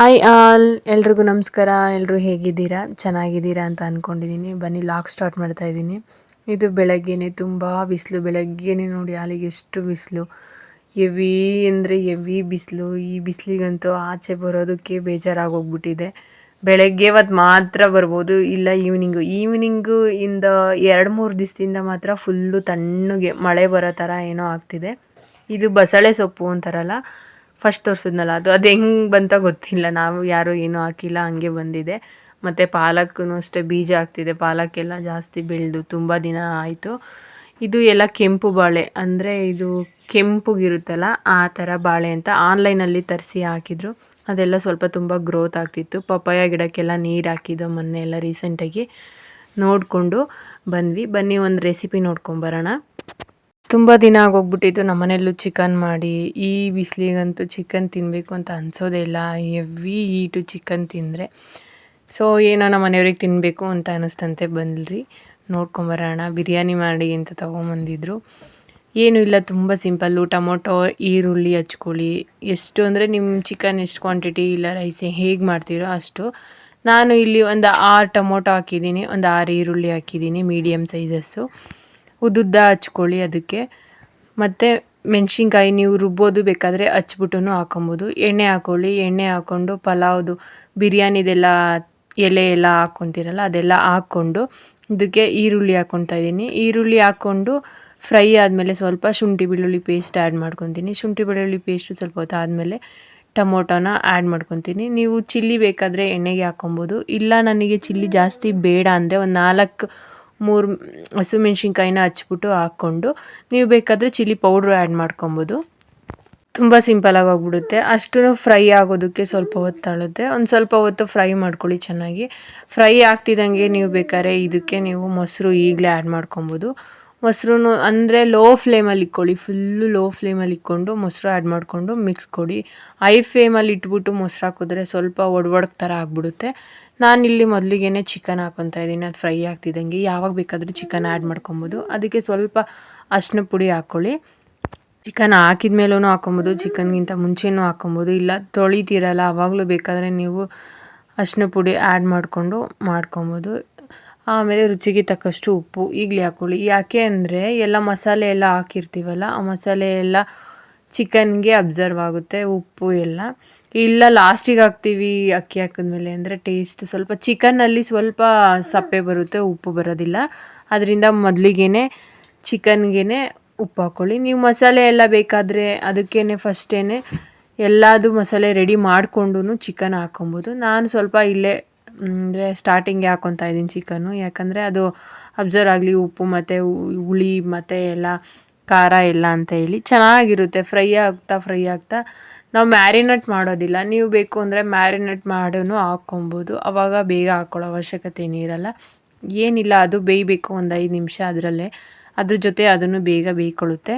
Hi all ಎಲ್ರಿಗೂ ನಮಸ್ಕಾರ. ಎಲ್ಲರೂ ಹೇಗಿದ್ದೀರಾ? ಚೆನ್ನಾಗಿದ್ದೀರಾ ಅಂತ ಅಂದ್ಕೊಂಡಿದ್ದೀನಿ ಬನ್ನಿ ಲಾಕ್ ಸ್ಟಾರ್ಟ್ ಮಾಡ್ತಾ ಇದ್ದೀನಿ. ಇದು ಬೆಳಗ್ಗೆನೆ, ತುಂಬ ಬಿಸಿಲು. ಬೆಳಗ್ಗೆನೆ ನೋಡಿ ಅಲ್ಲಿಗೆ ಎಷ್ಟು ಬಿಸಿಲು. ಎವಿ ಅಂದರೆ ಎವಿ ಬಿಸಿಲು. ಈ ಬಿಸಿಲಿಗಂತೂ ಆಚೆ ಬರೋದಕ್ಕೆ ಬೇಜಾರಾಗೋಗ್ಬಿಟ್ಟಿದೆ. ಬೆಳಗ್ಗೆ ಹೊತ್ತು ಮಾತ್ರ ಬರ್ಬೋದು. ಇಲ್ಲ, ಈವ್ನಿಂಗು. ಈವ್ನಿಂಗು ಇಂದ ಎರಡು ಮೂರು ದಿವಸದಿಂದ ಮಾತ್ರ ಫುಲ್ಲು ತಣ್ಣಗೆ ಮಳೆ ಬರೋ ಥರ ಏನೋ ಆಗ್ತಿದೆ. ಇದು ಬಸಳೆ ಸೊಪ್ಪು ಅಂತಾರಲ್ಲ. ಫಸ್ಟ್ ತೋರಿಸಿದ್ನಲ್ಲ, ಅದು ಅದು ಹೆಂಗೆ ಬಂತ ಗೊತ್ತಿಲ್ಲ. ನಾವು ಯಾರೂ ಏನೂ ಹಾಕಿಲ್ಲ, ಹಂಗೆ ಬಂದಿದೆ. ಮತ್ತು ಪಾಲಕ್ಕೂ ಅಷ್ಟೇ ಬೀಜ ಆಗ್ತಿದೆ ಪಾಲಕ್ಕೆಲ್ಲ ಜಾಸ್ತಿ ಬೆಳೆದು ತುಂಬ ದಿನ ಆಯಿತು. ಇದು ಎಲ್ಲ ಕೆಂಪು ಬಾಳೆ, ಅಂದರೆ ಇದು ಕೆಂಪುಗಿರುತ್ತಲ್ಲ, ಆ ಥರ ಬಾಳೆ ಅಂತ ಆನ್ಲೈನಲ್ಲಿ ತರಿಸಿ ಹಾಕಿದ್ರು. ಅದೆಲ್ಲ ಸ್ವಲ್ಪ ತುಂಬ ಗ್ರೋತ್ ಆಗ್ತಿತ್ತು. ಪಪ್ಪಾಯ ಗಿಡಕ್ಕೆಲ್ಲ ನೀರು ಹಾಕಿದ್ದು ಮೊನ್ನೆ ಎಲ್ಲ ರೀಸೆಂಟಾಗಿ ನೋಡಿಕೊಂಡು ಬಂದ್ವಿ. ಬನ್ನಿ ಒಂದು ರೆಸಿಪಿ ನೋಡ್ಕೊಂಬರೋಣ ತುಂಬ ದಿನ ಆಗೋಗ್ಬಿಟ್ಟಿತ್ತು. ನಮ್ಮ ಮನೆಯಲ್ಲೂ ಚಿಕನ್ ಮಾಡಿ, ಈ ಬಿಸಿಲಿಗಂತೂ ಚಿಕನ್ ತಿನ್ನಬೇಕು ಅಂತ ಅನಿಸೋದೇ ಇಲ್ಲ. ಹೆವಿ ಈಟು ಚಿಕನ್ ತಿಂದರೆ. ಸೊ ಏನೋ ನಮ್ಮ ಮನೆಯವ್ರಿಗೆ ತಿನ್ನಬೇಕು ಅಂತ ಅನ್ನಿಸ್ತಂತೆ ಬಂದ್ರಿ. ನೋಡ್ಕೊಂಬರೋಣ. ಬಿರಿಯಾನಿ ಮಾಡಿ ಅಂತ ತೊಗೊಂಬಂದಿದ್ರು. ಏನೂ ಇಲ್ಲ, ತುಂಬ ಸಿಂಪಲ್ಲು ಟೊಮೊಟೊ, ಈರುಳ್ಳಿ ಹಚ್ಕೊಳ್ಳಿ ಎಷ್ಟು ಅಂದರೆ ನಿಮ್ಮ ಚಿಕನ್ ಎಷ್ಟು ಕ್ವಾಂಟಿಟಿ ಇಲ್ಲ ರೈಸ್ ಹೇಗೆ ಮಾಡ್ತೀರೋ ಅಷ್ಟು. ನಾನು ಇಲ್ಲಿ ಒಂದು ಆರು ಟೊಮೊಟೊ ಹಾಕಿದ್ದೀನಿ. ಒಂದು ಆರು ಈರುಳ್ಳಿ ಹಾಕಿದ್ದೀನಿ ಮೀಡಿಯಮ್ ಸೈಜಸ್ಸು ಉದ್ದುದ್ದ ಹಚ್ಕೊಳ್ಳಿ ಅದಕ್ಕೆ. ಮತ್ತು ಮೆಣಸಿನ್ಕಾಯಿ ನೀವು ರುಬ್ಬೋದು, ಬೇಕಾದರೆ ಹಚ್ಬಿಟ್ಟು ಹಾಕೊಬೋದು. ಎಣ್ಣೆ ಹಾಕ್ಕೊಳ್ಳಿ ಎಣ್ಣೆ ಹಾಕ್ಕೊಂಡು ಪಲಾವ್ದು, ಬಿರಿಯಾನಿದೆಲ್ಲ, ಎಲೆ ಎಲ್ಲ ಹಾಕ್ಕೊತೀರಲ್ಲ, ಅದೆಲ್ಲ ಹಾಕ್ಕೊಂಡು ಇದಕ್ಕೆ ಈರುಳ್ಳಿ ಹಾಕ್ಕೊತಾ ಇದ್ದೀನಿ. ಈರುಳ್ಳಿ ಹಾಕ್ಕೊಂಡು ಫ್ರೈ ಆದಮೇಲೆ ಸ್ವಲ್ಪ ಶುಂಠಿ ಬೆಳ್ಳುಳ್ಳಿ ಪೇಸ್ಟ್ ಆ್ಯಡ್ ಮಾಡ್ಕೊತೀನಿ. ಶುಂಠಿ ಬೆಳ್ಳುಳ್ಳಿ ಪೇಸ್ಟು ಸ್ವಲ್ಪ ಹೊತ್ತು ಆದಮೇಲೆ ಟೊಮೊಟೊನ ಆ್ಯಡ್ ಮಾಡ್ಕೊತೀನಿ. ನೀವು ಚಿಲ್ಲಿ ಬೇಕಾದರೆ ಎಣ್ಣೆಗೆ ಹಾಕ್ಕೊಬೋದು ಇಲ್ಲ, ನನಗೆ ಚಿಲ್ಲಿ ಜಾಸ್ತಿ ಬೇಡ ಅಂದರೆ ಒಂದು ನಾಲ್ಕು ಮೂರು ಹಸಿಮೆಣ್ಸಿನ್ಕಾಯಿನ ಹಚ್ಬಿಟ್ಟು ಹಾಕ್ಕೊಂಡು ನೀವು ಬೇಕಾದರೆ ಚಿಲ್ಲಿ ಪೌಡ್ರ್ ಆ್ಯಡ್ ಮಾಡ್ಕೊಬೋದು. ತುಂಬ ಸಿಂಪಲಾಗಿ ಹೋಗ್ಬಿಡುತ್ತೆ ಅಷ್ಟು ಫ್ರೈ ಆಗೋದಕ್ಕೆ ಸ್ವಲ್ಪ ಹೊತ್ತು ತಳುತ್ತೆ ಒಂದು ಸ್ವಲ್ಪ ಹೊತ್ತು ಫ್ರೈ ಮಾಡ್ಕೊಳ್ಳಿ ಚೆನ್ನಾಗಿ. ಫ್ರೈ ಆಗ್ತಿದ್ದಂಗೆ ನೀವು ಬೇಕಾದ್ರೆ ಇದಕ್ಕೆ ನೀವು ಮೊಸರು ಈಗಲೇ ಆ್ಯಡ್ ಮಾಡ್ಕೊಬೋದು. ಮೊಸರು ಅಂದರೆ ಲೋ ಫ್ಲೇಮಲ್ಲಿ ಇಕ್ಕೊಳ್ಳಿ. ಫುಲ್ಲು ಲೋ ಫ್ಲೇಮಲ್ಲಿ ಇಕ್ಕೊಂಡು ಮೊಸರು ಆ್ಯಡ್ ಮಾಡಿಕೊಂಡು ಮಿಕ್ಸ್ ಕೊಡಿ. ಐ ಫ್ಲೇಮಲ್ಲಿ ಇಟ್ಬಿಟ್ಟು ಮೊಸರು ಹಾಕಿದ್ರೆ ಸ್ವಲ್ಪ ಒಡ್ ಥರ ಆಗಿಬಿಡುತ್ತೆ. ನಾನಿಲ್ಲಿ ಮೊದಲಿಗೆ ಚಿಕನ್ ಹಾಕೊತಾ ಇದ್ದೀನಿ. ಅದು ಫ್ರೈ ಆಗ್ತಿದ್ದಂಗೆ. ಯಾವಾಗ ಬೇಕಾದರೂ ಚಿಕನ್ ಆ್ಯಡ್ ಮಾಡ್ಕೊಬೋದು. ಅದಕ್ಕೆ ಸ್ವಲ್ಪ ಅರ್ಶಿನ ಪುಡಿ ಹಾಕ್ಕೊಳ್ಳಿ. ಚಿಕನ್ ಹಾಕಿದ ಮೇಲೂ ಹಾಕೊಬೋದು ಚಿಕನ್ಗಿಂತ ಮುಂಚೆನೂ ಹಾಕೊಬೋದು ಇಲ್ಲ, ತೊಳಿತೀರಲ್ಲ ಆವಾಗಲೂ ಬೇಕಾದರೆ ನೀವು ಅರ್ಶಿನ ಪುಡಿ ಆ್ಯಡ್ ಮಾಡಿಕೊಂಡು ಮಾಡ್ಕೊಬೋದು. ಆಮೇಲೆ ರುಚಿಗೆ ತಕ್ಕಷ್ಟು ಉಪ್ಪು ಈಗಲೇ ಹಾಕ್ಕೊಳ್ಳಿ ಯಾಕೆ ಅಂದರೆ ಎಲ್ಲ ಮಸಾಲೆ ಎಲ್ಲ ಹಾಕಿರ್ತೀವಲ್ಲ, ಆ ಮಸಾಲೆ ಎಲ್ಲ ಚಿಕನ್ಗೆ ಅಬ್ಸರ್ವ್ ಆಗುತ್ತೆ ಉಪ್ಪು ಎಲ್ಲ. ಇಲ್ಲ ಲಾಸ್ಟಿಗೆ ಹಾಕ್ತೀವಿ ಅಕ್ಕಿ ಹಾಕಿದ್ಮೇಲೆ ಅಂದರೆ ಟೇಸ್ಟ್ ಸ್ವಲ್ಪ ಚಿಕನ್ನಲ್ಲಿ ಸ್ವಲ್ಪ ಸಪ್ಪೆ ಬರುತ್ತೆ, ಉಪ್ಪು ಬರೋದಿಲ್ಲ. ಅದರಿಂದ ಮೊದಲಿಗೆ ಚಿಕನ್ಗೆ ಉಪ್ಪು ಹಾಕ್ಕೊಳ್ಳಿ ನೀವು ಮಸಾಲೆ ಎಲ್ಲ ಬೇಕಾದರೆ ಅದಕ್ಕೇ ಫಸ್ಟೇ ಎಲ್ಲದು ಮಸಾಲೆ ರೆಡಿ ಮಾಡಿಕೊಂಡು ಚಿಕನ್ ಹಾಕ್ಕೊಬೋದು. ನಾನು ಸ್ವಲ್ಪ ಇಲ್ಲೇ ಅಂದರೆ ಸ್ಟಾರ್ಟಿಂಗ್ಗೆ ಹಾಕ್ಕೊತಾ ಇದ್ದೀನಿ ಚಿಕನ್ನು. ಯಾಕಂದರೆ ಅದು ಅಬ್ಸರ್ವ್ ಆಗಲಿ, ಉಪ್ಪು ಮತ್ತು ಹುಳಿ ಮತ್ತು ಎಲ್ಲ ಖಾರ ಎಲ್ಲ ಅಂತ ಹೇಳಿ ಚೆನ್ನಾಗಿರುತ್ತೆ. ಫ್ರೈ ಆಗ್ತಾ ಫ್ರೈ ಆಗ್ತಾ. ನಾವು ಮ್ಯಾರಿನೇಟ್ ಮಾಡೋದಿಲ್ಲ. ನೀವು ಬೇಕು ಅಂದರೆ ಮ್ಯಾರಿನೇಟ್ ಮಾಡೋನು ಹಾಕ್ಕೊಬೋದು ಆವಾಗ ಬೇಗ ಹಾಕ್ಕೊಳ್ಳೋ ಅವಶ್ಯಕತೆ ಏನಿರಲ್ಲ ಏನಿಲ್ಲ, ಅದು ಬೇಯಬೇಕು ಒಂದು ಐದು ನಿಮಿಷ ಅದರಲ್ಲೇ. ಅದ್ರ ಜೊತೆ ಅದನ್ನು ಬೇಗ ಬೇಯ್ಕೊಳ್ಳುತ್ತೆ.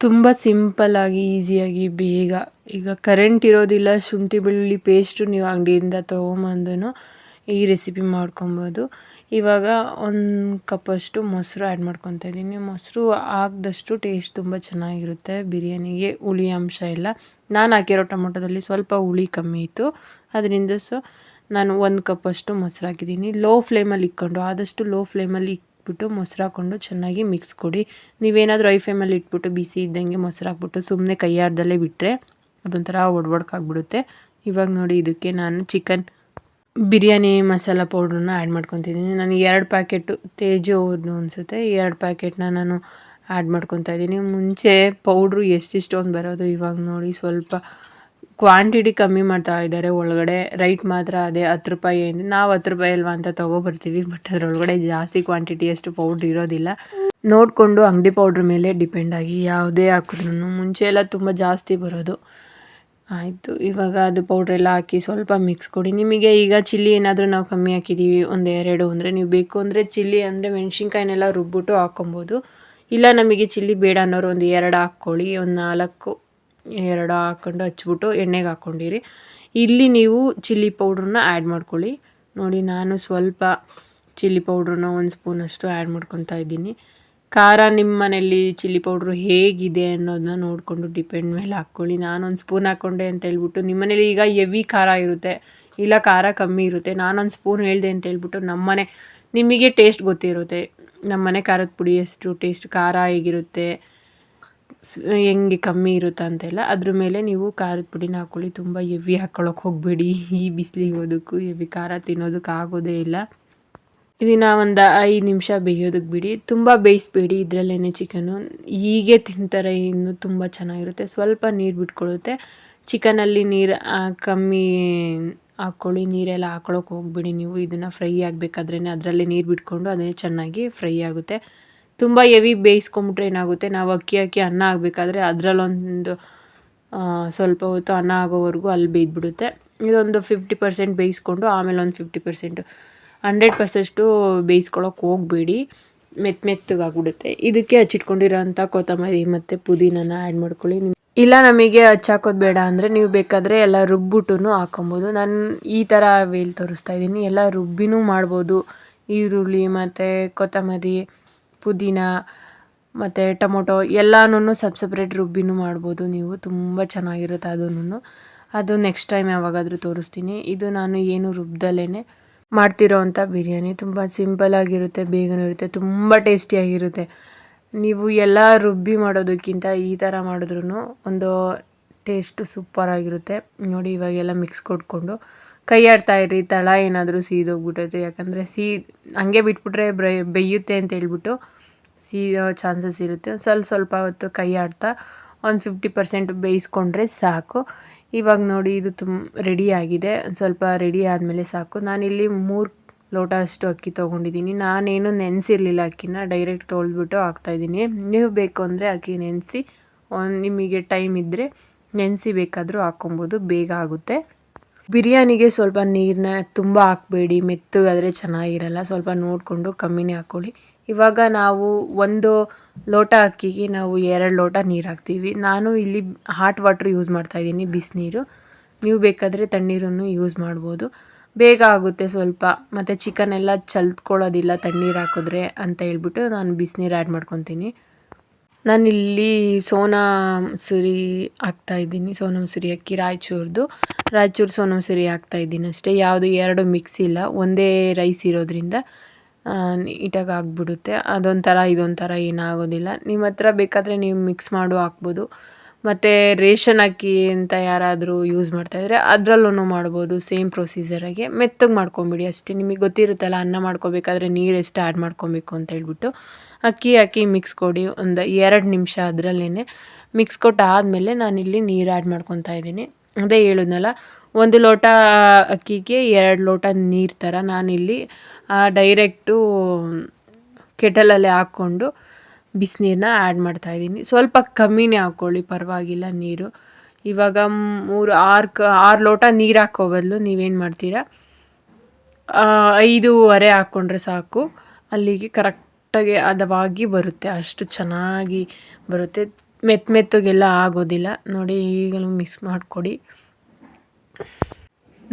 ತುಂಬ ಸಿಂಪಲ್ಲಾಗಿ ಈಸಿಯಾಗಿ ಬೇಗ. ಈಗ ಕರೆಂಟ್ ಇರೋದಿಲ್ಲ, ಶುಂಠಿ ಬೆಳ್ಳುಳ್ಳಿ ಪೇಸ್ಟು ನೀವು ಅಂಗಡಿಯಿಂದ ತೊಗೊಂಬಂದು ಈ ರೆಸಿಪಿ ಮಾಡ್ಕೊಬೋದು. ಇವಾಗ ಒಂದು ಕಪ್ಪಷ್ಟು ಮೊಸರು ಆ್ಯಡ್ ಮಾಡ್ಕೊತಾ ಇದ್ದೀನಿ. ಮೊಸರು ಹಾಕ್ದಷ್ಟು ಟೇಸ್ಟ್ ತುಂಬ ಚೆನ್ನಾಗಿರುತ್ತೆ. ಬಿರಿಯಾನಿಗೆ ಹುಳಿ ಅಂಶ ಇಲ್ಲ. ನಾನು ಹಾಕಿರೋ ಟೊಮೊಟೊದಲ್ಲಿ ಸ್ವಲ್ಪ ಹುಳಿ ಕಮ್ಮಿ ಇತ್ತು. ಅದರಿಂದ ಸೊ, ನಾನು ಒಂದು ಕಪ್ಪಷ್ಟು ಮೊಸರು ಹಾಕಿದ್ದೀನಿ. ಲೋ ಫ್ಲೇಮಲ್ಲಿ ಇಕ್ಕೊಂಡು ಆದಷ್ಟು ಲೋ ಫ್ಲೇಮಲ್ಲಿ ಇಟ್ಬಿಟ್ಟು ಮೊಸರು ಹಾಕ್ಕೊಂಡು ಚೆನ್ನಾಗಿ ಮಿಕ್ಸ್ ಕೊಡಿ. ನೀವೇನಾದರೂ ಐ ಫ್ಲೇಮಲ್ಲಿ ಇಟ್ಬಿಟ್ಟು ಬಿಸಿ ಇದ್ದಂಗೆ ಮೊಸರು ಹಾಕ್ಬಿಟ್ಟು ಸುಮ್ಮನೆ ಕೈಯಾರ್ದಲ್ಲೇ ಬಿಟ್ಟರೆ ಅದೊಂಥರ ಒಡ್ಬಡ್ಕಾಗ್ಬಿಡುತ್ತೆ ಇವಾಗ ನೋಡಿ ಇದಕ್ಕೆ ನಾನು ಚಿಕನ್ ಬಿರಿಯಾನಿ ಮಸಾಲ ಪೌಡ್ರನ್ನ ಆ್ಯಡ್ ಮಾಡ್ಕೊತಿದ್ದೀನಿ. ನನಗೆ ಎರಡು ಪ್ಯಾಕೆಟು ತೇಜು ಅವ್ರದ್ದು ಅನಿಸುತ್ತೆ. ಎರಡು ಪ್ಯಾಕೆಟ್ನ ನಾನು ಆ್ಯಡ್ ಮಾಡ್ಕೊತಾ ಇದ್ದೀನಿ. ಮುಂಚೆ ಪೌಡ್ರು ಎಷ್ಟಿಷ್ಟೊಂದು ಬರೋದು ಇವಾಗ ನೋಡಿ ಸ್ವಲ್ಪ ಕ್ವಾಂಟಿಟಿ ಕಮ್ಮಿ ಮಾಡ್ತಾ ಇದ್ದಾರೆ. ಒಳಗಡೆ ರೈಟ್ ಮಾತ್ರ ಅದೇ ಹತ್ತು ರೂಪಾಯಿ ನಾವು ಹತ್ತು ರೂಪಾಯಿ ಅಲ್ವಾ ಅಂತ ತೊಗೊಬರ್ತೀವಿ. ಬಟ್ ಅದರೊಳಗಡೆ ಜಾಸ್ತಿ ಕ್ವಾಂಟಿಟಿ ಅಷ್ಟು ಪೌಡ್ರ್ ಇರೋದಿಲ್ಲ. ನೋಡಿಕೊಂಡು ಅಂಗಡಿ ಪೌಡ್ರ್ ಮೇಲೆ ಡಿಪೆಂಡ್ ಆಗಿ ಯಾವುದೇ ಹಾಕಿದ್ರು ಮುಂಚೆ ಎಲ್ಲ ತುಂಬ ಜಾಸ್ತಿ ಬರೋದು. ಆಯಿತು, ಇವಾಗ ಅದು ಪೌಡ್ರೆಲ್ಲ ಹಾಕಿ ಸ್ವಲ್ಪ ಮಿಕ್ಸ್ ಕೊಡಿ. ನಿಮಗೆ ಈಗ ಚಿಲ್ಲಿ ಏನಾದರೂ ನಾವು ಕಮ್ಮಿ ಹಾಕಿದ್ದೀವಿ ಒಂದು ಎರಡು ಅಂದರೆ ನೀವು ಬೇಕು ಅಂದರೆ ಚಿಲ್ಲಿ ಅಂದರೆ ಮೆಣಸಿನ್ಕಾಯಿನೆಲ್ಲ ರುಬ್ಬಿಟ್ಟು ಹಾಕ್ಕೊಬೋದು. ಇಲ್ಲ ನಮಗೆ ಚಿಲ್ಲಿ ಬೇಡ ಅನ್ನೋರು ಒಂದು ಎರಡು ಹಾಕ್ಕೊಳ್ಳಿ, ಒಂದು ನಾಲ್ಕು ಎರಡು ಹಾಕ್ಕೊಂಡು ಹಚ್ಬಿಟ್ಟು ಎಣ್ಣೆಗೆ ಹಾಕ್ಕೊಂಡಿರಿ. ಇಲ್ಲಿ ನೀವು ಚಿಲ್ಲಿ ಪೌಡ್ರನ್ನ ಆ್ಯಡ್ ಮಾಡ್ಕೊಳ್ಳಿ. ನೋಡಿ, ನಾನು ಸ್ವಲ್ಪ ಚಿಲ್ಲಿ ಪೌಡ್ರನ್ನ ಒಂದು ಸ್ಪೂನಷ್ಟು ಆ್ಯಡ್ ಮಾಡ್ಕೊತಾ ಇದ್ದೀನಿ. ಖಾರ ನಿಮ್ಮ ಮನೇಲಿ ಚಿಲ್ಲಿ ಪೌಡ್ರು ಹೇಗಿದೆ ಅನ್ನೋದನ್ನ ನೋಡಿಕೊಂಡು ಡಿಪೆಂಡ್ ಮೇಲೆ ಹಾಕ್ಕೊಳ್ಳಿ. ನಾನೊಂದು ಸ್ಪೂನ್ ಹಾಕ್ಕೊಂಡೆ ಅಂತ ಹೇಳ್ಬಿಟ್ಟು ನಿಮ್ಮ ಮನೇಲಿ ಈಗ ಹೆವಿ ಖಾರ ಇರುತ್ತೆ, ಇಲ್ಲ ಖಾರ ಕಮ್ಮಿ ಇರುತ್ತೆ, ನಾನೊಂದು ಸ್ಪೂನ್ ಹೇಳಿದೆ ಅಂತ ಹೇಳ್ಬಿಟ್ಟು ನಮ್ಮನೆ ನಿಮಗೆ ಟೇಸ್ಟ್ ಗೊತ್ತಿರುತ್ತೆ. ನಮ್ಮನೆ ಖಾರದ ಪುಡಿ ಎಷ್ಟು ಟೇಸ್ಟ್ ಖಾರ ಹೇಗಿರುತ್ತೆ ಹೆಂಗೆ ಕಮ್ಮಿ ಇರುತ್ತೆ ಅಂತೆಲ್ಲ, ಅದ್ರ ಮೇಲೆ ನೀವು ಖಾರದ ಪುಡಿನ ಹಾಕ್ಕೊಳ್ಳಿ ತುಂಬ ಹೆವಿ ಹಾಕ್ಕೊಳ್ಳೋಕೆ ಹೋಗಬೇಡಿ. ಈ ಬಿಸಿಲಿಗೆ ಹೋದಕ್ಕೂ ಹೆವಿ ಖಾರ ತಿನ್ನೋದಕ್ಕೆ ಆಗೋದೇ ಇಲ್ಲ. ಇದನ್ನ ಒಂದು ಐದು ನಿಮಿಷ ಬೇಯೋದಕ್ಕೆ ಬಿಡಿ. ತುಂಬ ಬೇಯಿಸ್ಬೇಡಿ ಇದರಲ್ಲೇ ಚಿಕನು ಹೀಗೆ ತಿಂತಾರೆ ಇನ್ನು ತುಂಬ ಚೆನ್ನಾಗಿರುತ್ತೆ. ಸ್ವಲ್ಪ ನೀರು ಬಿಟ್ಕೊಳ್ಳುತ್ತೆ. ಚಿಕನಲ್ಲಿ ನೀರು ಕಮ್ಮಿ ಹಾಕ್ಕೊಳ್ಳಿ ನೀರೆಲ್ಲ ಹಾಕ್ಕೊಳಕ್ಕೆ ಹೋಗ್ಬಿಡಿ ನೀವು. ಇದನ್ನು ಫ್ರೈ ಆಗಬೇಕಾದ್ರೇ ಅದರಲ್ಲೇ ನೀರು ಬಿಟ್ಕೊಂಡು ಅದೇ ಚೆನ್ನಾಗಿ ಫ್ರೈ ಆಗುತ್ತೆ. ತುಂಬ ಹೆವಿ ಬೇಯಿಸ್ಕೊಂಬಿಟ್ರೆ ಏನಾಗುತ್ತೆ? ನಾವು ಅಕ್ಕಿ ಅಕ್ಕಿ ಅನ್ನ ಆಗಬೇಕಾದ್ರೆ ಅದರಲ್ಲೊಂದು ಸ್ವಲ್ಪ ಹೊತ್ತು ಅನ್ನ ಆಗೋವರೆಗೂ ಅಲ್ಲಿ ಬೇಯ್ದುಬಿಡುತ್ತೆ. ಇದೊಂದು ಫಿಫ್ಟಿ ಪರ್ಸೆಂಟ್ ಬೇಯಿಸ್ಕೊಂಡು ಆಮೇಲೆ ಒಂದು ಫಿಫ್ಟಿ ಪರ್ಸೆಂಟು ಹಂಡ್ರೆಡ್ ಪರ್ಸೆಂಟು ಬೇಯಿಸ್ಕೊಳ್ಳೋಕೆ ಹೋಗಬೇಡಿ. ಮೆತ್ತ ಮೆತ್ತಗಾಗ್ಬಿಡುತ್ತೆ. ಇದಕ್ಕೆ ಹಚ್ಚಿಟ್ಕೊಂಡಿರೋಂಥ ಕೊತ್ತಂಬರಿ ಮತ್ತು ಪುದೀನನ ಆ್ಯಡ್ ಮಾಡ್ಕೊಳ್ಳಿ. ನಿಮ್ಮ ಇಲ್ಲ, ನಮಗೆ ಹಚ್ಚಾಕೋದು ಬೇಡ ಅಂದರೆ ನೀವು ಬೇಕಾದರೆ ಎಲ್ಲ ರುಬ್ಬಿಟ್ಟು ಹಾಕೊಬೋದು ನಾನು ಈ ಥರ ವೇಲ್ ತೋರಿಸ್ತಾ ಇದ್ದೀನಿ. ಎಲ್ಲ ರುಬ್ಬಿನೂ ಮಾಡ್ಬೋದು. ಈರುಳ್ಳಿ ಮತ್ತು ಕೊತ್ತಂಬರಿ ಪುದೀನ ಮತ್ತು ಟೊಮೊಟೊ ಎಲ್ಲನೂ ಸಪ್ ಸಪ್ರೇಟ್ ರುಬ್ಬಿನೂ ಮಾಡ್ಬೋದು ನೀವು. ತುಂಬ ಚೆನ್ನಾಗಿರುತ್ತೆ ಅದನ್ನು. ಅದು ನೆಕ್ಸ್ಟ್ ಟೈಮ್ ಯಾವಾಗಾದರೂ ತೋರಿಸ್ತೀನಿ. ಇದು ನಾನು ಏನು ರುಬ್ದಲೇ ಮಾಡ್ತಿರೋ ಅಂಥ ಬಿರಿಯಾನಿ. ತುಂಬ ಸಿಂಪಲಾಗಿರುತ್ತೆ ಬೇಗನೂ ಇರುತ್ತೆ, ತುಂಬ ಟೇಸ್ಟಿಯಾಗಿರುತ್ತೆ ನೀವು ಎಲ್ಲ ರುಬ್ಬಿ ಮಾಡೋದಕ್ಕಿಂತ ಈ ಥರ ಮಾಡಿದ್ರೂ ಒಂದು ಟೇಸ್ಟು ಸೂಪರಾಗಿರುತ್ತೆ ನೋಡಿ ಇವಾಗೆಲ್ಲ ಮಿಕ್ಸ್ ಕೊಟ್ಕೊಂಡು. ಕೈ ಆಡ್ತಾ ಇರಿ, ತಳ ಏನಾದರೂ ಸೀದೋಗ್ಬಿಟ್ಟೈತೆ ಯಾಕಂದರೆ ಸೀ ಹಂಗೆ ಬಿಟ್ಬಿಟ್ರೆ ಬ್ರೈ, ಬೇಯುತ್ತೆ ಅಂತ ಹೇಳ್ಬಿಟ್ಟು ಸೀದೋ ಚಾನ್ಸಸ್ ಇರುತ್ತೆ. ಸ್ವಲ್ಪ ಸ್ವಲ್ಪ ಹೊತ್ತು ಕೈ ಆಡ್ತಾ ಒಂದು ಫಿಫ್ಟಿ ಪರ್ಸೆಂಟ್ ಬೇಯಿಸ್ಕೊಂಡ್ರೆ ಸಾಕು. ಇವಾಗ ನೋಡಿ ಇದು ತುಂಬ ಆಗಿದೆ. ಸ್ವಲ್ಪ ರೆಡಿ ಆದಮೇಲೆ ಸಾಕು. ನಾನಿಲ್ಲಿ ಮೂರು ಲೋಟ ಅಷ್ಟು ಅಕ್ಕಿ ತೊಗೊಂಡಿದ್ದೀನಿ. ನಾನೇನು ನೆನೆಸಿರ್ಲಿಲ್ಲ ಅಕ್ಕಿನ. ಡೈರೆಕ್ಟ್ ತೊಳೆದ್ಬಿಟ್ಟು ಹಾಕ್ತಾಯಿದ್ದೀನಿ ನೀವು ಬೇಕು ಅಂದರೆ ಅಕ್ಕಿ ನೆನೆಸಿ ನಿಮಗೆ ಟೈಮ್ ಇದ್ದರೆ ನೆನೆಸಿ ಬೇಕಾದರೂ ಹಾಕ್ಕೊಬೋದು. ಬೇಗ ಆಗುತ್ತೆ. ಬಿರಿಯಾನಿಗೆ ಸ್ವಲ್ಪ ನೀರನ್ನ ತುಂಬ ಹಾಕ್ಬೇಡಿ. ಮೆತ್ತಗಾದರೆ ಚೆನ್ನಾಗಿರಲ್ಲ. ಸ್ವಲ್ಪ ನೋಡಿಕೊಂಡು ಕಮ್ಮಿನೇ ಹಾಕ್ಕೊಳ್ಳಿ. ಇವಾಗ ನಾವು ಒಂದು ಲೋಟ ಅಕ್ಕಿಗೆ ನಾವು ಎರಡು ಲೋಟ ನೀರು ಹಾಕ್ತೀವಿ. ನಾನು ಇಲ್ಲಿ ಹಾಟ್ ವಾಟ್ರ್ ಯೂಸ್ ಮಾಡ್ತಾಯಿದ್ದೀನಿ ಬಿಸಿನೀರು. ನೀವು ಬೇಕಾದರೆ ತಣ್ಣೀರನ್ನು ಯೂಸ್ ಮಾಡ್ಬೋದು. ಬೇಗ ಆಗುತ್ತೆ ಸ್ವಲ್ಪ. ಮತ್ತು ಚಿಕನ್ ಎಲ್ಲ ಚಲ್ತ್ಕೊಳ್ಳೋದಿಲ್ಲ ತಣ್ಣೀರು ಹಾಕಿದ್ರೆ ಅಂತ ಹೇಳ್ಬಿಟ್ಟು ನಾನು ಬಿಸಿನೀರು ಆ್ಯಡ್ ಮಾಡ್ಕೊತೀನಿ. ಇಲ್ಲಿ ಸೋನಾ ಮಸೂರಿ ಹಾಕ್ತಾಯಿದ್ದೀನಿ ಸೋನಾ ಮಸೂರಿ ಅಕ್ಕಿ, ರಾಯಚೂರ್ದು. ರಾಯಚೂರು ಸೋನಾ ಮಸೂರಿ ಹಾಕ್ತಾಯಿದ್ದೀನಿ ಅಷ್ಟೇ. ಯಾವುದು ಎರಡು ಮಿಕ್ಸ್ ಇಲ್ಲ. ಒಂದೇ ರೈಸ್ ಇರೋದ್ರಿಂದ ನೀಟಾಗಿ ಆಗಿಬಿಡುತ್ತೆ. ಅದೊಂಥರ, ಇದೊಂಥರ ಏನಾಗೋದಿಲ್ಲ. ನಿಮ್ಮ ಹತ್ರ ಬೇಕಾದರೆ ನೀವು ಮಿಕ್ಸ್ ಮಾಡು ಹಾಕ್ಬೋದು. ಮತ್ತು ರೇಷನ್ ಅಕ್ಕಿ ಅಂತ ಯಾರಾದರೂ ಯೂಸ್ ಮಾಡ್ತಾಯಿದ್ರೆ ಅದರಲ್ಲೂ ಮಾಡ್ಬೋದು ಸೇಮ್ ಪ್ರೊಸೀಜರಾಗೆ ಮೆತ್ತಗೆ ಮಾಡ್ಕೊಂಬಿಡಿ ಅಷ್ಟೇ. ನಿಮಗೆ ಗೊತ್ತಿರುತ್ತಲ್ಲ, ಅನ್ನ ಮಾಡ್ಕೋಬೇಕಾದ್ರೆ ನೀರು ಎಷ್ಟು ಆ್ಯಡ್ ಮಾಡ್ಕೊಬೇಕು ಅಂತ ಹೇಳ್ಬಿಟ್ಟು. ಅಕ್ಕಿ ಅಕ್ಕಿ ಮಿಕ್ಸ್ ಕೊಡಿ. ಒಂದು ಎರಡು ನಿಮಿಷ ಅದರಲ್ಲೇ ಮಿಕ್ಸ್ ಕೊಟ್ಟು ಆದಮೇಲೆ ನಾನಿಲ್ಲಿ ನೀರು ಆ್ಯಡ್ ಮಾಡ್ಕೊತಾ ಇದ್ದೀನಿ. ಅದೇ ಹೇಳಿದ್ನಲ್ಲ, ಒಂದು ಲೋಟ ಅಕ್ಕಿಗೆ ಎರಡು ಲೋಟ ನೀರು ಥರ ನಾನಿಲ್ಲಿ ಡೈರೆಕ್ಟು ಕೆಟಲಲ್ಲೇ ಹಾಕ್ಕೊಂಡು ಬಿಸಿನೀರನ್ನ ಆ್ಯಡ್ ಮಾಡ್ತಾಯಿದ್ದೀನಿ ಸ್ವಲ್ಪ ಕಮ್ಮಿನೇ ಹಾಕ್ಕೊಳ್ಳಿ, ಪರವಾಗಿಲ್ಲ ನೀರು. ಇವಾಗ ಮೂರು, ಆರು ಕ, ಆರು ಲೋಟ ನೀರು ಹಾಕೋ ಬದಲು ನೀವೇನು ಮಾಡ್ತೀರಾ? ಐದೂವರೆ ಹಾಕ್ಕೊಂಡ್ರೆ ಸಾಕು. ಅಲ್ಲಿಗೆ ಕರೆಕ್ಟಾಗಿ ಹದವಾಗಿ ಬರುತ್ತೆ, ಅಷ್ಟು ಚೆನ್ನಾಗಿ ಬರುತ್ತೆ. ಮೆತ್ತ ಮೆತ್ತಗೆಲ್ಲ ಆಗೋದಿಲ್ಲ. ನೋಡಿ, ಈಗಲೂ ಮಿಕ್ಸ್ ಮಾಡಿಕೊಡಿ.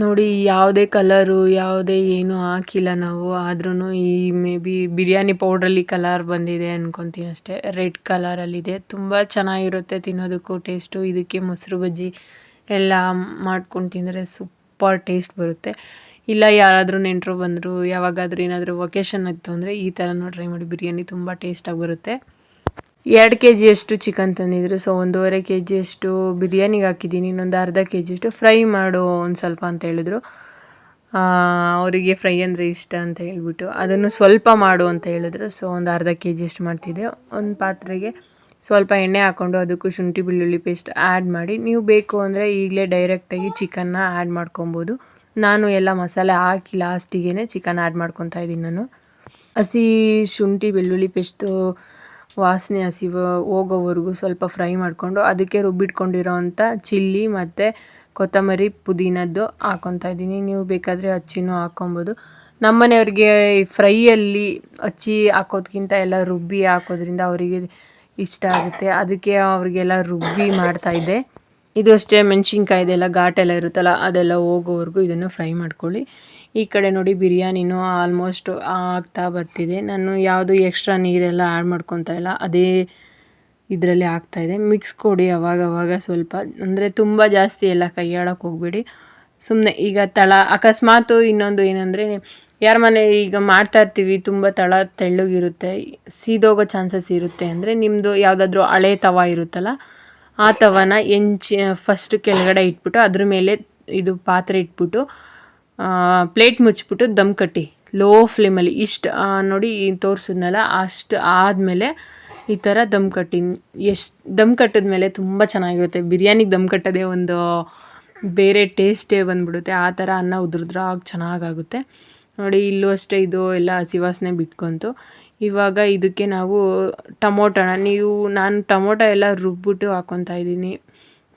ನೋಡಿ, ಯಾವುದೇ ಕಲರು ಯಾವುದೇ ಏನು ಹಾಕಿಲ್ಲ ನಾವು. ಆದ್ರೂ ಈ ಮೇ ಬಿ ಬಿರಿಯಾನಿ ಪೌಡ್ರಲ್ಲಿ ಕಲರ್ ಬಂದಿದೆ ಅನ್ಕೊತೀನಿ ಅಷ್ಟೇ. ರೆಡ್ ಕಲರಲ್ಲಿದೆ ತುಂಬ ಚೆನ್ನಾಗಿರುತ್ತೆ ತಿನ್ನೋದಕ್ಕೂ ಟೇಸ್ಟು ಇದಕ್ಕೆ ಮೊಸರು ಬಜ್ಜಿ ಎಲ್ಲ ಮಾಡ್ಕೊಂಡು ತಿಂದರೆ ಸೂಪರ್ ಟೇಸ್ಟ್ ಬರುತ್ತೆ. ಇಲ್ಲ, ಯಾರಾದರೂ ನೆಂಟರು ಬಂದರು, ಯಾವಾಗಾದರೂ ಏನಾದರೂ ವೊಕೇಶನ್ ಇತ್ತು ಅಂದರೆ ಈ ಥರನೂ ಟ್ರೈ ಮಾಡಿ. ಬಿರಿಯಾನಿ ತುಂಬ ಟೇಸ್ಟಾಗಿ ಬರುತ್ತೆ. ಎರಡು ಕೆ ಜಿಯಷ್ಟು ಚಿಕನ್ ತಂದಿದ್ರು. ಸೊ ಒಂದೂವರೆ ಕೆ ಜಿಯಷ್ಟು ಬಿರಿಯಾನಿಗೆ ಹಾಕಿದ್ದೀನಿ ಇನ್ನೊಂದು ಅರ್ಧ ಕೆ ಜಿಯಷ್ಟು ಫ್ರೈ ಮಾಡು ಒಂದು ಸ್ವಲ್ಪ ಅಂತ ಹೇಳಿದ್ರು. ಅವರಿಗೆ ಫ್ರೈ ಅಂದರೆ ಇಷ್ಟ ಅಂತ ಹೇಳ್ಬಿಟ್ಟು ಅದನ್ನು ಸ್ವಲ್ಪ ಮಾಡು ಅಂತ ಹೇಳಿದ್ರು. ಸೊ ಒಂದು ಅರ್ಧ ಕೆ ಜಿಯಷ್ಟು ಮಾಡ್ತಿದ್ದೆ. ಒಂದು ಪಾತ್ರೆಗೆ ಸ್ವಲ್ಪ ಎಣ್ಣೆ ಹಾಕ್ಕೊಂಡು ಅದಕ್ಕೂ ಶುಂಠಿ ಬೆಳ್ಳುಳ್ಳಿ ಪೇಸ್ಟ್ ಆ್ಯಡ್ ಮಾಡಿ, ನೀವು ಬೇಕು ಅಂದರೆ ಈಗಲೇ ಡೈರೆಕ್ಟಾಗಿ ಚಿಕನ್ನ ಆ್ಯಡ್ ಮಾಡ್ಕೊಬೋದು. ನಾನು ಎಲ್ಲ ಮಸಾಲೆ ಹಾಕಿ ಲಾಸ್ಟಿಗೆ ಚಿಕನ್ ಆ್ಯಡ್ ಮಾಡ್ಕೊತಾ ಇದ್ದೀನಿ ನಾನು. ಹಸಿ ಶುಂಠಿ ಬೆಳ್ಳುಳ್ಳಿ ಪೇಸ್ಟು ವಾಸನೆ, ಹಸಿವು ಹೋಗೋವರೆಗೂ ಸ್ವಲ್ಪ ಫ್ರೈ ಮಾಡಿಕೊಂಡು ಅದಕ್ಕೆ ರುಬ್ಬಿಟ್ಕೊಂಡಿರೋ ಅಂಥ ಚಿಲ್ಲಿ ಮತ್ತು ಕೊತ್ತಂಬರಿ ಪುದೀನದ್ದು ಹಾಕ್ಕೊತಾ ಇದ್ದೀನಿ. ನೀವು ಬೇಕಾದರೆ ಅಚ್ಚಿನೂ ಹಾಕ್ಕೊಬೋದು ನಮ್ಮ ಮನೆಯವ್ರಿಗೆ ಫ್ರೈಯಲ್ಲಿ ಹಚ್ಚಿ ಹಾಕೋದ್ಕಿಂತ ಎಲ್ಲ ರುಬ್ಬಿ ಹಾಕೋದ್ರಿಂದ ಅವರಿಗೆ ಇಷ್ಟ ಆಗುತ್ತೆ. ಅದಕ್ಕೆ ಅವರಿಗೆಲ್ಲ ರುಬ್ಬಿ ಮಾಡ್ತಾಯಿದ್ದೆ ಇದು ಅಷ್ಟೇ ಮೆಣಸಿನ್ಕಾಯ್ದೆಲ್ಲ ಘಾಟೆಲ್ಲ ಇರುತ್ತಲ್ಲ ಅದೆಲ್ಲ ಹೋಗೋವರೆಗೂ ಇದನ್ನು ಫ್ರೈ ಮಾಡ್ಕೊಳ್ಳಿ. ಈ ಕಡೆ ನೋಡಿ ಬಿರಿಯಾನಿನೂ ಆಲ್ಮೋಸ್ಟ್ ಆಗ್ತಾ ಬರ್ತಿದೆ. ನಾನು ಯಾವುದು ಎಕ್ಸ್ಟ್ರಾ ನೀರೆಲ್ಲ ಆ್ಯಡ್ ಮಾಡ್ಕೊತಾ ಇಲ್ಲ. ಅದೇ ಇದರಲ್ಲಿ ಆಗ್ತಾಯಿದೆ ಮಿಕ್ಸ್ ಕೊಡಿ ಅವಾಗವಾಗ ಅವಾಗ ಸ್ವಲ್ಪ. ಅಂದರೆ ತುಂಬ ಜಾಸ್ತಿ ಎಲ್ಲ ಕೈ ಆಡೋಕ್ಕೆ ಹೋಗಬೇಡಿ. ಸುಮ್ಮನೆ ಈಗ ತಳ, ಅಕಸ್ಮಾತು ಇನ್ನೊಂದು ಏನಂದರೆ, ಯಾರ ಮನೆ ಈಗ ಮಾಡ್ತಾ ಇರ್ತೀವಿ, ತುಂಬ ತಳ ತೆಳ್ಳಗಿರುತ್ತೆ, ಸೀದೋಗೋ ಚಾನ್ಸಸ್ ಇರುತ್ತೆ ಅಂದರೆ ನಿಮ್ಮದು ಯಾವುದಾದ್ರೂ ಹಳೆ ತವ ಇರುತ್ತಲ್ಲ, ಆ ತವನ ಎಂಚ ಫಸ್ಟ್ ಕೆಳಗಡೆ ಇಟ್ಬಿಟ್ಟು ಅದ್ರ ಮೇಲೆ ಇದು ಪಾತ್ರೆ ಇಟ್ಬಿಟ್ಟು ಪ್ಲೇಟ್ ಮುಚ್ಚಿಬಿಟ್ಟು ದಮ್ ಕಟ್ಟಿ. ಲೋ ಫ್ಲೇಮಲ್ಲಿ ಇಷ್ಟು ನೋಡಿ ತೋರಿಸಿದ್ನಲ್ಲ, ಅಷ್ಟು ಆದಮೇಲೆ ಈ ಥರ ದಮ್ ಕಟ್ಟಿ. ಎಷ್ಟು, ದಮ್ ಕಟ್ಟಿದ್ಮೇಲೆ ತುಂಬ ಚೆನ್ನಾಗಿರುತ್ತೆ. ಬಿರಿಯಾನಿಗೆ ದಮ್ ಕಟ್ಟೋದೇ ಒಂದು ಬೇರೆ ಟೇಸ್ಟೇ ಬಂದ್ಬಿಡುತ್ತೆ. ಆ ಥರ ಅನ್ನ ಉದುರಿದ್ರಾಗ ಚೆನ್ನಾಗಾಗುತ್ತೆ. ನೋಡಿ, ಇಲ್ಲೂ ಅಷ್ಟೇ ಇದು ಎಲ್ಲ ಹಸಿ ವಾಸನೆ ಬಿಟ್ಕೊಂತು. ಇವಾಗ ಇದಕ್ಕೆ ನಾವು ಟೊಮೊಟೊನ, ನೀವು, ನಾನು ಟೊಮೊಟೊ ಎಲ್ಲ ರುಬ್ಬಿಟ್ಟು ಹಾಕ್ಕೊತಾ ಇದ್ದೀನಿ.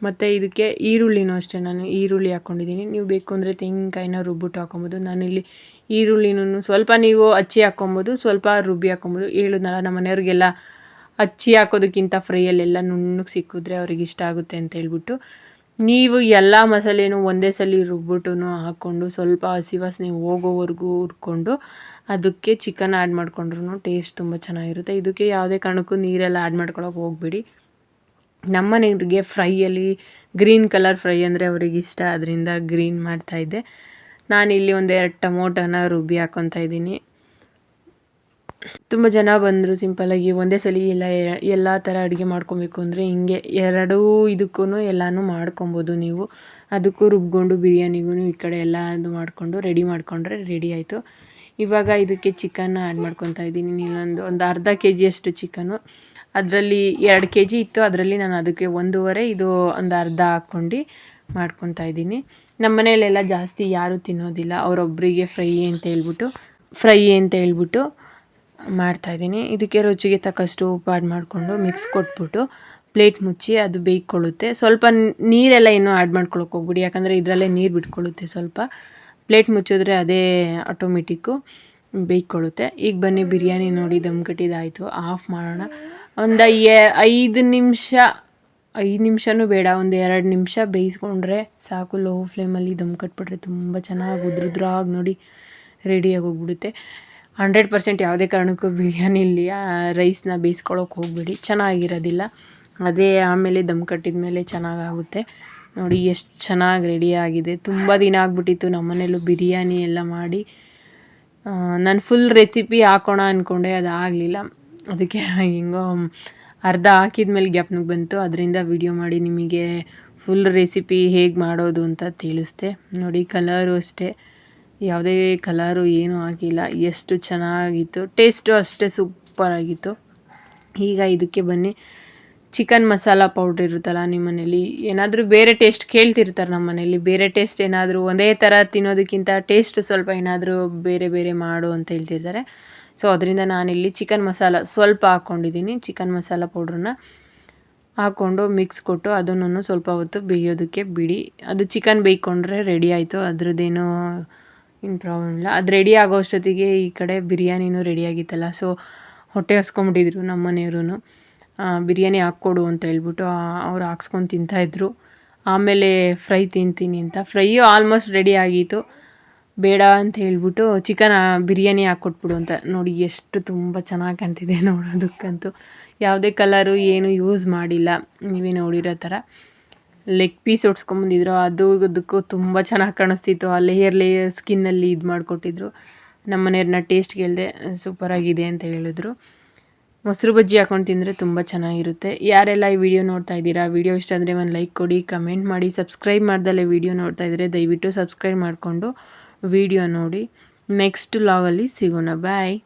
ಮತ್ತು ಇದಕ್ಕೆ ಈರುಳ್ಳಿನೂ ಅಷ್ಟೇ. ನಾನು ಈರುಳ್ಳಿ ಹಾಕ್ಕೊಂಡಿದ್ದೀನಿ ನೀವು ಬೇಕು ಅಂದರೆ ತೆಂಗಿನಕಾಯಿನ ರುಬ್ಬಿಟ್ಟು ಹಾಕೊಬೋದು. ನಾನಿಲ್ಲಿ ಈರುಳ್ಳಿನೂ ಸ್ವಲ್ಪ ನೀವು ಹಚ್ಚಿ ಹಾಕ್ಕೊಬೋದು ಸ್ವಲ್ಪ ರುಬ್ಬಿ ಹಾಕ್ಕೊಬೋದು ಹೇಳಿದ್ನಲ್ಲ, ನಮ್ಮ ಮನೆಯವ್ರಿಗೆಲ್ಲ ಹಚ್ಚಿ ಹಾಕೋದಕ್ಕಿಂತ ಫ್ರೈಯಲ್ಲೆಲ್ಲ ನುಣ್ಣಗೆ ಸಿಕ್ಕಿದ್ರೆ ಅವ್ರಿಗೆ ಇಷ್ಟ ಆಗುತ್ತೆ ಅಂತ ಹೇಳ್ಬಿಟ್ಟು ನೀವು ಎಲ್ಲ ಮಸಾಲೆನೂ ಒಂದೇ ಸಲ ರುಬ್ಬಿಟ್ಟು ಹಾಕ್ಕೊಂಡು ಸ್ವಲ್ಪ ಹಸಿ ವಾಸನೆ ಹೋಗೋವರೆಗೂ ಹುರ್ಕೊಂಡು ಅದಕ್ಕೆ ಚಿಕನ್ ಆ್ಯಡ್ ಮಾಡಿಕೊಂಡ್ರು ಟೇಸ್ಟ್ ತುಂಬ ಚೆನ್ನಾಗಿರುತ್ತೆ. ಇದಕ್ಕೆ ಯಾವುದೇ ಕಾರಣಕ್ಕೂ ನೀರೆಲ್ಲ ಆ್ಯಡ್ ಮಾಡ್ಕೊಳಕ್ಕೆ ಹೋಗ್ಬೇಡಿ. ನಮ್ಮನೆಯವ್ರಿಗೆ ಫ್ರೈಯಲ್ಲಿ ಗ್ರೀನ್ ಕಲರ್ ಫ್ರೈ ಅಂದರೆ ಅವ್ರಿಗೆ ಇಷ್ಟ, ಅದರಿಂದ ಗ್ರೀನ್ ಮಾಡ್ತಾಯಿದ್ದೆ ನಾನಿಲ್ಲಿ ಒಂದೆರಡು ಟೊಮೊಟೊನ ರುಬ್ಬಿ ಹಾಕ್ಕೊತಾ ಇದ್ದೀನಿ. ತುಂಬ ಜನ ಬಂದರು ಸಿಂಪಲ್ಲಾಗಿ ಒಂದೇ ಸಲ ಎಲ್ಲ ಎಲ್ಲ ಥರ ಅಡುಗೆ ಮಾಡ್ಕೊಬೇಕು ಅಂದರೆ ಹಿಂಗೆ ಎರಡೂ ಇದಕ್ಕೂ ಎಲ್ಲನೂ ಮಾಡ್ಕೊಬೋದು ನೀವು. ಅದಕ್ಕೂ ರುಬ್ಕೊಂಡು ಬಿರಿಯಾನಿಗೂ ಈ ಕಡೆ ಎಲ್ಲ ಮಾಡಿಕೊಂಡು ರೆಡಿ ಮಾಡಿಕೊಂಡ್ರೆ ರೆಡಿ ಆಯಿತು. ಇವಾಗ ಇದಕ್ಕೆ ಚಿಕನ್ ಆ್ಯಡ್ ಮಾಡ್ಕೊತಾ ಇದ್ದೀನಿ. ಇನ್ನೊಂದು ಒಂದು ಅರ್ಧ ಕೆ ಜಿಯಷ್ಟು ಚಿಕನು ಅದರಲ್ಲಿ ಎರಡು ಕೆ ಜಿ ಇತ್ತು. ಅದರಲ್ಲಿ ನಾನು ಅದಕ್ಕೆ ಒಂದೂವರೆ, ಇದು ಒಂದು ಅರ್ಧ ಹಾಕ್ಕೊಂಡು ಮಾಡ್ಕೊತಾ ಇದ್ದೀನಿ. ನಮ್ಮ ಮನೆಯಲ್ಲೆಲ್ಲ ಜಾಸ್ತಿ ಯಾರೂ ತಿನ್ನೋದಿಲ್ಲ. ಅವರೊಬ್ಬರಿಗೆ ಫ್ರೈ ಅಂತ ಹೇಳ್ಬಿಟ್ಟು ಫ್ರೈ ಅಂತ ಹೇಳ್ಬಿಟ್ಟು ಮಾಡ್ತಾಯಿದ್ದೀನಿ ಇದಕ್ಕೆ ರುಚಿಗೆ ತಕ್ಕಷ್ಟು ಉಪ್ಪು ಆ್ಯಡ್ ಮಾಡಿಕೊಂಡು ಮಿಕ್ಸ್ ಕೊಟ್ಬಿಟ್ಟು ಪ್ಲೇಟ್ ಮುಚ್ಚಿ ಅದು ಬೇಯ್ಕೊಳ್ಳುತ್ತೆ. ಸ್ವಲ್ಪ ನೀರೆಲ್ಲ ಇನ್ನೂ ಆ್ಯಡ್ ಮಾಡ್ಕೊಳಕ್ಕೆ ಹೋಗ್ಬಿಡಿ. ಯಾಕಂದರೆ ಇದರಲ್ಲೇ ನೀರು ಬಿಟ್ಕೊಳ್ಳುತ್ತೆ ಸ್ವಲ್ಪ. ಪ್ಲೇಟ್ ಮುಚ್ಚಿದ್ರೆ ಅದೇ ಆಟೋಮೆಟಿಕ್ಕು ಬೇಯ್ಕೊಳ್ಳುತ್ತೆ. ಈಗ ಬನ್ನಿ, ಬಿರಿಯಾನಿ ನೋಡಿ ದಮ್ ಕಟ್ಟಿದಾಯಿತು ಆಫ್ ಮಾಡೋಣ. ಒಂದು ಐದು ನಿಮಿಷ, ಐದು ನಿಮಿಷನೂ ಬೇಡ. ಒಂದು ಎರಡು ನಿಮಿಷ ಬೇಯಿಸ್ಕೊಂಡ್ರೆ ಸಾಕು. ಲೋ ಫ್ಲೇಮಲ್ಲಿ ದಮ್ ಕಟ್ಬಿಟ್ರೆ ತುಂಬ ಚೆನ್ನಾಗಿ ಉದ್ರುದ್ರಾಗಿ ನೋಡಿ ರೆಡಿಯಾಗಿ ಹೋಗ್ಬಿಡುತ್ತೆ. ಹಂಡ್ರೆಡ್ ಪರ್ಸೆಂಟ್ ಯಾವುದೇ ಕಾರಣಕ್ಕೂ ಬಿರಿಯಾನಿ ಬಿರಿಯಾನಿಲಿ ರೈಸ್ನ ಬೇಯಿಸ್ಕೊಳ್ಳೋಕೆ ಹೋಗಬೇಡಿ. ಚೆನ್ನಾಗಿರೋದಿಲ್ಲ. ಅದೇ ಆಮೇಲೆ ದಮ್ ಕಟ್ಟಿದ ಮೇಲೆ ಚೆನ್ನಾಗಾಗುತ್ತೆ ನೋಡಿ, ಎಷ್ಟು ಚೆನ್ನಾಗಿ ರೆಡಿ ಆಗಿದೆ. ತುಂಬ ದಿನ ಆಗ್ಬಿಟ್ಟಿತ್ತು ನಮ್ಮನೇಲೂ ಬಿರಿಯಾನಿ ಎಲ್ಲ ಮಾಡಿ. ನಾನು ಫುಲ್ ರೆಸಿಪಿ ಹಾಕೋಣ ಅಂದ್ಕೊಂಡೆ ಅದು ಆಗಲಿಲ್ಲ. ಅದಕ್ಕೆ ಹಿಂಗೋ ಅರ್ಧ ಹಾಕಿದ ಮೇಲೆ ಗ್ಯಾಪ್ನಿಗೆ ಬಂತು. ಅದರಿಂದ ವಿಡಿಯೋ ಮಾಡಿ ನಿಮಗೆ ಫುಲ್ ರೆಸಿಪಿ ಹೇಗೆ ಮಾಡೋದು ಅಂತ ತಿಳಿಸ್ದೆ. ನೋಡಿ ಕಲರು ಅಷ್ಟೇ. ಯಾವುದೇ ಕಲರು ಏನೂ ಆಗಿಲ್ಲ. ಎಷ್ಟು ಚೆನ್ನಾಗಿತ್ತು. ಟೇಸ್ಟು ಅಷ್ಟೇ ಸೂಪರಾಗಿತ್ತು ಈಗ ಇದಕ್ಕೆ ಬನ್ನಿ. ಚಿಕನ್ ಮಸಾಲ ಪೌಡ್ರ್ ಇರುತ್ತಲ್ಲ ನಿಮ್ಮ ಮನೇಲಿ? ಏನಾದರೂ ಬೇರೆ ಟೇಸ್ಟ್ ಕೇಳ್ತಿರ್ತಾರೆ ನಮ್ಮ ಮನೇಲಿ. ಬೇರೆ ಟೇಸ್ಟ್ ಏನಾದರೂ ಒಂದೇ ಥರ ತಿನ್ನೋದಕ್ಕಿಂತ ಟೇಸ್ಟ್ ಸ್ವಲ್ಪ ಏನಾದರೂ ಬೇರೆ ಬೇರೆ ಮಾಡು ಅಂತ ಹೇಳ್ತಿರ್ತಾರೆ. ಸೊ ಅದರಿಂದ ನಾನಿಲ್ಲಿ ಚಿಕನ್ ಮಸಾಲ ಸ್ವಲ್ಪ ಹಾಕ್ಕೊಂಡಿದ್ದೀನಿ. ಚಿಕನ್ ಮಸಾಲ ಪೌಡ್ರನ್ನ ಹಾಕ್ಕೊಂಡು ಮಿಕ್ಸ್ ಕೊಟ್ಟು ಅದನ್ನು ಸ್ವಲ್ಪ ಹೊತ್ತು ಬೇಯೋದಕ್ಕೆ ಬಿಡಿ. ಅದು ಚಿಕನ್ ಬೇಯ್ಕೊಂಡ್ರೆ ರೆಡಿ ಆಯಿತು. ಅದ್ರದ್ದೇನೋ ಏನು ಪ್ರಾಬ್ಲಮ್ ಇಲ್ಲ. ಅದು ರೆಡಿ ಆಗೋ ಅಷ್ಟೊತ್ತಿಗೆ ಈ ಕಡೆ ಬಿರಿಯಾನಿನೂ ರೆಡಿಯಾಗಿತ್ತಲ್ಲ ಸೊ ಹೊಟ್ಟೆ ಹಸ್ಕೊಂಬಿಟ್ಟಿದ್ರು ನಮ್ಮ ಮನೆಯವ್ರೂ ಬಿರಿಯಾನಿ ಹಾಕ್ಕೊಡು ಅಂತ ಹೇಳ್ಬಿಟ್ಟು ಅವ್ರು ಹಾಕ್ಸ್ಕೊಂಡು ತಿಂತಾಯಿದ್ರು ಆಮೇಲೆ ಫ್ರೈ ತಿಂತೀನಿ ಅಂತ. ಫ್ರೈಯು ಆಲ್ಮೋಸ್ಟ್ ರೆಡಿ ಆಗಿತ್ತು. ಬೇಡ ಅಂತ ಹೇಳ್ಬಿಟ್ಟು ಚಿಕನ್ ಬಿರಿಯಾನಿ ಹಾಕ್ಕೊಟ್ಬಿಡು ಅಂತ. ನೋಡಿ, ಎಷ್ಟು ತುಂಬ ಚೆನ್ನಾಗಿ ಕಾಣ್ತಿದೆ ನೋಡೋದಕ್ಕಂತೂ. ಯಾವುದೇ ಕಲರು ಏನು ಯೂಸ್ ಮಾಡಿಲ್ಲ. ನೀವೇ ನೋಡಿರೋ ಥರ. ಲೆಗ್ ಪೀಸ್ ಒಡ್ಸ್ಕೊಂಬಂದಿದ್ರು ಅದು ಅದಕ್ಕೂ ತುಂಬ ಚೆನ್ನಾಗಿ ಕಾಣಿಸ್ತಿತ್ತು. ಆ ಲೇಯರ್ ಲೇಯರ್ ಸ್ಕಿನ್ನಲ್ಲಿ ಇದು ಮಾಡಿಕೊಟ್ಟಿದ್ರು. ನಮ್ಮ ಮನೆಯವ್ರನ್ನ ಟೇಸ್ಟ್ ಕೇಳಿದೆ ಸೂಪರಾಗಿದೆ ಅಂತ ಹೇಳಿದ್ರು. ಮೊಸರು ಬಜ್ಜಿ ಹಾಕೊಂಡು ತಿಂದರೆ ತುಂಬ ಚೆನ್ನಾಗಿರುತ್ತೆ. ಯಾರೆಲ್ಲ ಈ ವಿಡಿಯೋ ನೋಡ್ತಾ ಇದ್ದೀರಾ ವಿಡಿಯೋ ಇಷ್ಟ ಅಂದರೆ ಒಂದು ಲೈಕ್ ಕೊಡಿ ಕಮೆಂಟ್ ಮಾಡಿ ಸಬ್ಸ್ಕ್ರೈಬ್ ಮಾಡ್ದಲ್ಲೇ ವಿಡಿಯೋ ನೋಡ್ತಾ ಇದ್ದರೆ ದಯವಿಟ್ಟು ಸಬ್ಸ್ಕ್ರೈಬ್ ಮಾಡಿಕೊಂಡು ವಿಡಿಯೋ ನೋಡಿ. ನೆಕ್ಸ್ಟ್ ಲಾಗಲ್ಲಿ ಸಿಗೋಣ. ಬಾಯ್